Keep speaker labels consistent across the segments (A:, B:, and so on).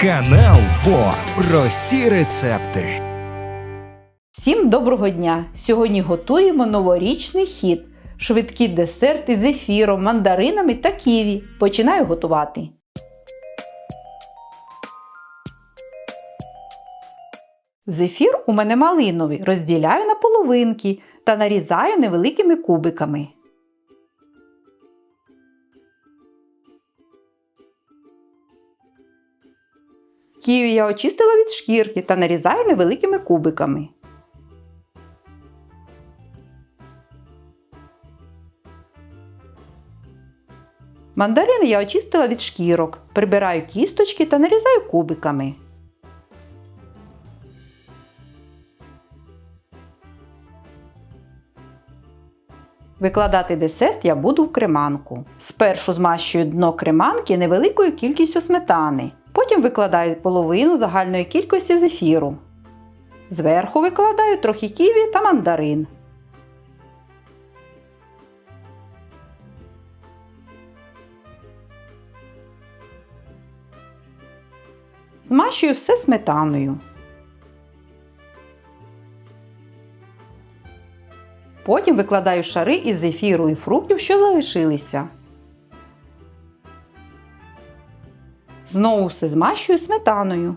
A: Канал ФО. Прості рецепти.
B: Всім доброго дня! Сьогодні готуємо новорічний хід. Швидкі десерти з ефіром, мандаринами та ківі. Починаю готувати. Зефір у мене малиновий, розділяю на половинки та нарізаю невеликими кубиками. Ківі я очистила від шкірки та нарізаю невеликими кубиками. Мандарини я очистила від шкірок, прибираю кісточки та нарізаю кубиками. Викладати десерт я буду в креманку. Спершу змащую дно креманки невеликою кількістю сметани. Потім викладаю половину загальної кількості зефіру. Зверху викладаю трохи ківі та мандарин. Змащую все сметаною. Потім викладаю шари із зефіру і фруктів, що залишилися. Знову все змащую сметаною.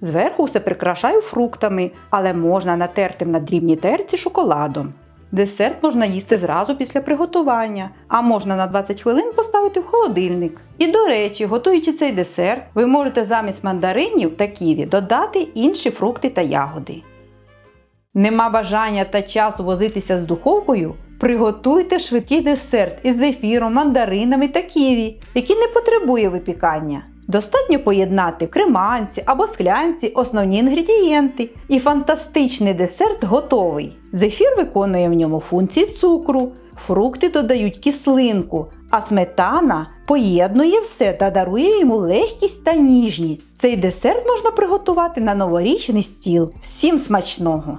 B: Зверху все прикрашаю фруктами, але можна натертим на дрібній терці шоколадом. Десерт можна їсти зразу після приготування, а можна на 20 хвилин поставити в холодильник. І до речі, готуючи цей десерт, ви можете замість мандаринів та ківі додати інші фрукти та ягоди. Нема бажання та часу возитися з духовкою? Приготуйте швидкий десерт із зефіром, мандаринами та ківі, який не потребує випікання. Достатньо поєднати креманці або склянці основні інгредієнти, і фантастичний десерт готовий. Зефір виконує в ньому функції цукру, фрукти додають кислинку, а сметана поєднує все та дарує йому легкість та ніжність. Цей десерт можна приготувати на новорічний стіл. Всім смачного!